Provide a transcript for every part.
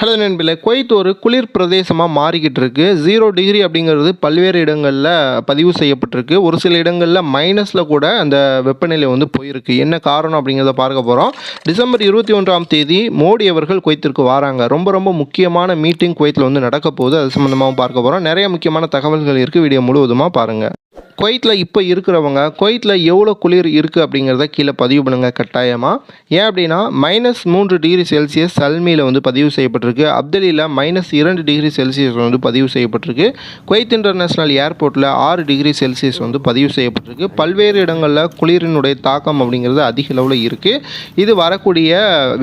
Hello நண்பர்களே Kuwait ஒரு குளிர் பிரதேசமாக மாறிக்கிட்டு இருக்கு ஜீரோ டிகிரி அப்படிங்கிறது பல்வேறு இடங்களில் பதிவு செய்யப்பட்டிருக்கு. ஒரு சில இடங்களில் மைனஸில் கூட அந்த வெப்பநிலை வந்து போயிருக்கு. என்ன காரணம் அப்படிங்கிறத பார்க்க போகிறோம் டிசம்பர் இருபத்தி ஒன்றாம் தேதி மோடி அவர்கள் குவைத்திற்கு வராங்க. ரொம்ப ரொம்ப முக்கியமான மீட்டிங் குவைத்தில் வந்து நடக்க போகுது. அது சம்மந்தமாகவும் பார்க்க போகிறோம் நிறைய முக்கியமான தகவல்கள் இருக்குது வீடியோ முழுவதுமாக பாருங்கள் குவைத்தில் இப்போ இருக்கிறவங்க குவைத்தில் எவ்வளோ குளிர் இருக்குது அப்படிங்கிறத கீழே பதிவு பண்ணுங்கள் கட்டாயமாக ஏன் அப்படின்னா மைனஸ் மூன்று டிகிரி செல்சியஸ் சல்மியில் வந்து பதிவு செய்யப்பட்டிருக்கு. அப்தலியில் மைனஸ் இரண்டு டிகிரி செல்சியஸ் வந்து பதிவு செய்யப்பட்டிருக்கு. குவைத் இன்டர்நேஷ்னல் ஏர்போர்ட்டில் ஆறு டிகிரி செல்சியஸ் வந்து பதிவு செய்யப்பட்டிருக்கு. பல்வேறு இடங்களில் குளிரினுடைய தாக்கம் அப்படிங்கிறது அதிக அளவில் இருக்குது இது வரக்கூடிய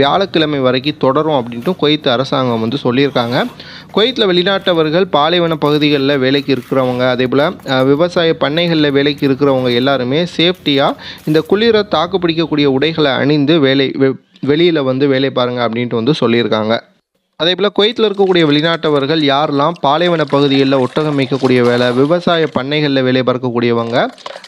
வியாழக்கிழமை வரைக்கும் தொடரும் அப்படின்ட்டு குவைத் அரசாங்கம் வந்து சொல்லியிருக்காங்க. குவைத்தில் வெளிநாட்டவர்கள் பாலைவன பகுதிகளில் வேலைக்கு இருக்கிறவங்க அதே போல் விவசாய பண்ணை பண்ணைகளில் வேலைக்கு இருக்கிறவங்க எல்லாருமே சேஃப்டியாக இந்த குளிரை தாக்கு பிடிக்கக்கூடிய உடைகளை அணிந்து வேலை வெளியில் வந்து வேலை பாருங்க அப்படின்ட்டு வந்து சொல்லியிருக்காங்க. அதே போல் குவைத்தில் இருக்கக்கூடிய வெளிநாட்டவர்கள் யாரெல்லாம் பாலைவன பகுதிகளில் ஒட்டகம் மேய்க்கக்கூடிய வேலை விவசாய பண்ணைகளில் வேலை பார்க்கக்கூடியவங்க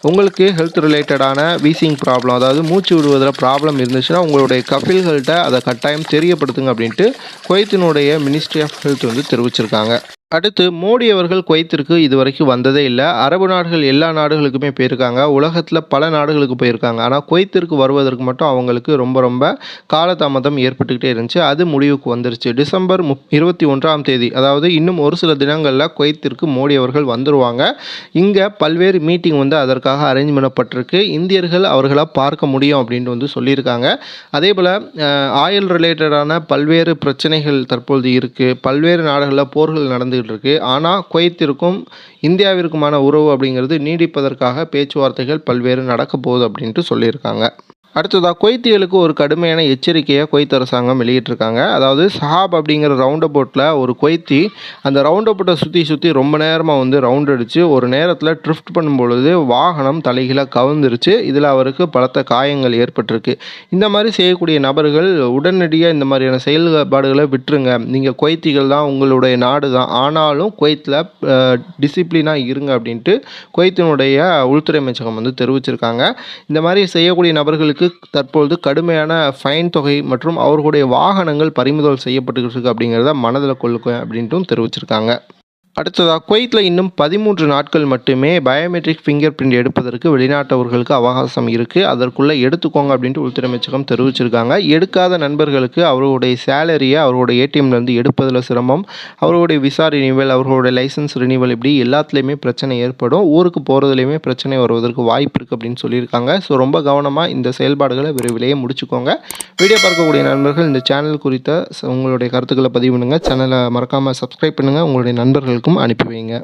உங்களுக்கு ஹெல்த் ரிலேட்டடான வீசிங் ப்ராப்ளம் அதாவது மூச்சு விடுவதில் ப்ராப்ளம் இருந்துச்சுன்னா உங்களுடைய கபில்கள்கிட்ட அதை கட்டாயம் தெரியப்படுத்துங்க அப்படின்ட்டு குவைத்தினுடைய மினிஸ்ட்ரி ஆஃப் ஹெல்த் வந்து தெரிவிச்சிருக்காங்க. அடுத்து மோடி அவர்கள் குவைத்திற்கு இதுவரைக்கும் வந்ததே இல்லை. அரபு நாடுகள் எல்லா நாடுகளுக்குமே போயிருக்காங்க. உலகத்தில் பல நாடுகளுக்கு போயிருக்காங்க. ஆனால் குவைத்திற்கு வருவதற்கு மட்டும் அவங்களுக்கு ரொம்ப ரொம்ப காலதாமதம் ஏற்பட்டுக்கிட்டே இருந்துச்சு. அது முடிவுக்கு வந்துருச்சு. டிசம்பர் முப் இருபத்தி ஒன்றாம் தேதி அதாவது இன்னும் ஒரு சில தினங்களில் குவைத்திற்கு மோடி அவர்கள் வந்துருவாங்க. இங்கே பல்வேறு மீட்டிங் வந்து அதற்காக அரேஞ்ச் பண்ணப்பட்டிருக்கு. இந்தியர்கள் அவர்களை பார்க்க முடியும் அப்படின்ட்டு வந்து சொல்லியிருக்காங்க. அதே போல் ஆயில் ரிலேட்டடான பல்வேறு பிரச்சனைகள் தற்பொழுது இருக்குது பல்வேறு நாடுகளில் போர்கள் நடந்துகிட்டு இருக்கு ஆனால் குவைத்திற்கும் இந்தியாவிற்குமான உறவு அப்படிங்கிறது நீடிப்பதற்காக பேச்சுவார்த்தைகள் பல்வேறு நடக்க போகுது அப்படின்ட்டு சொல்லியிருக்காங்க. அடுத்ததாக குவைத்திகளுக்கு ஒரு கடுமையான எச்சரிக்கையை குவைத் அரசாங்கம் வெளியிட்டிருக்காங்க. அதாவது சஹாப் அப்படிங்கிற ரவுண்ட் போட்டில் ஒரு குவைத்தி அந்த ரவுண்ட் போட்டை சுற்றி சுற்றி ரொம்ப நேரமாக வந்து ரவுண்ட் அடித்து ஒரு நேரத்தில் ட்ரிஃப்ட் பண்ணும்பொழுது வாகனம் தலைகீழாக கவுந்துருச்சு இதில் அவருக்கு பலத்த காயங்கள் ஏற்பட்டிருக்கு. இந்த மாதிரி செய்யக்கூடிய நபர்கள் உடனடியாக இந்த மாதிரியான செயல்பாடுகளை விட்டுருங்க. நீங்கள் குவைத்திகள் தான் உங்களுடைய நாடு தான். ஆனாலும் குவைத்தில் டிசிப்ளினாக இருங்க அப்படின்ட்டு குவைத்தினுடைய உள்துறை அமைச்சகம் வந்து தெரிவிச்சிருக்காங்க. இந்த மாதிரி செய்யக்கூடிய நபர்களுக்கு தற்பொழுது கடுமையான ஃபைன் தொகை மற்றும் அவர்களுடைய வாகனங்கள் பறிமுதல் செய்யப்பட்டு இருக்கு அப்படிங்கிறத மனதில் கொள்ளுங்க அப்படின்ட்டும் தெரிவிச்சிருக்காங்க. அடுத்ததாக குவைத்தில் இன்னும் பதிமூன்று நாட்கள் மட்டுமே பயோமெட்ரிக் ஃபிங்கர் பிரிண்ட் எடுப்பதற்கு வெளிநாட்டவர்களுக்கு அவகாசம் இருக்குது அதற்குள்ளே எடுத்துக்கோங்க அப்படின்ட்டு உள்துறை அமைச்சகம் தெரிவிச்சிருக்காங்க. எடுக்காத நண்பர்களுக்கு அவர்களுடைய சேலரியை அவர்களுடைய ஏடிஎம்லேருந்து எடுப்பதில் சிரமம். அவர்களுடைய விசா ரினிவல் அவர்களுடைய லைசன்ஸ் ரினிவல் இப்படி எல்லாத்துலேயுமே பிரச்சனை ஏற்படும். ஊருக்கு போகிறதுலையுமே பிரச்சனை வருவதற்கு வாய்ப்பு இருக்குது அப்படின்னு சொல்லியிருக்காங்க. ஸோ ரொம்ப கவனமாக இந்த செயல்பாடுகளை விரைவிலேயே முடிச்சுக்கோங்க. வீடியோ பார்க்கக்கூடிய நண்பர்கள் இந்த சேனல் குறித்த ச- உங்களுடைய கருத்துக்களை பதிவு பண்ணுங்கள் சேனலை மறக்காமல் சப்ஸ்கிரைப் பண்ணுங்கள் உங்களுடைய எல்லாருக்கும் அனுப்பி வைங்க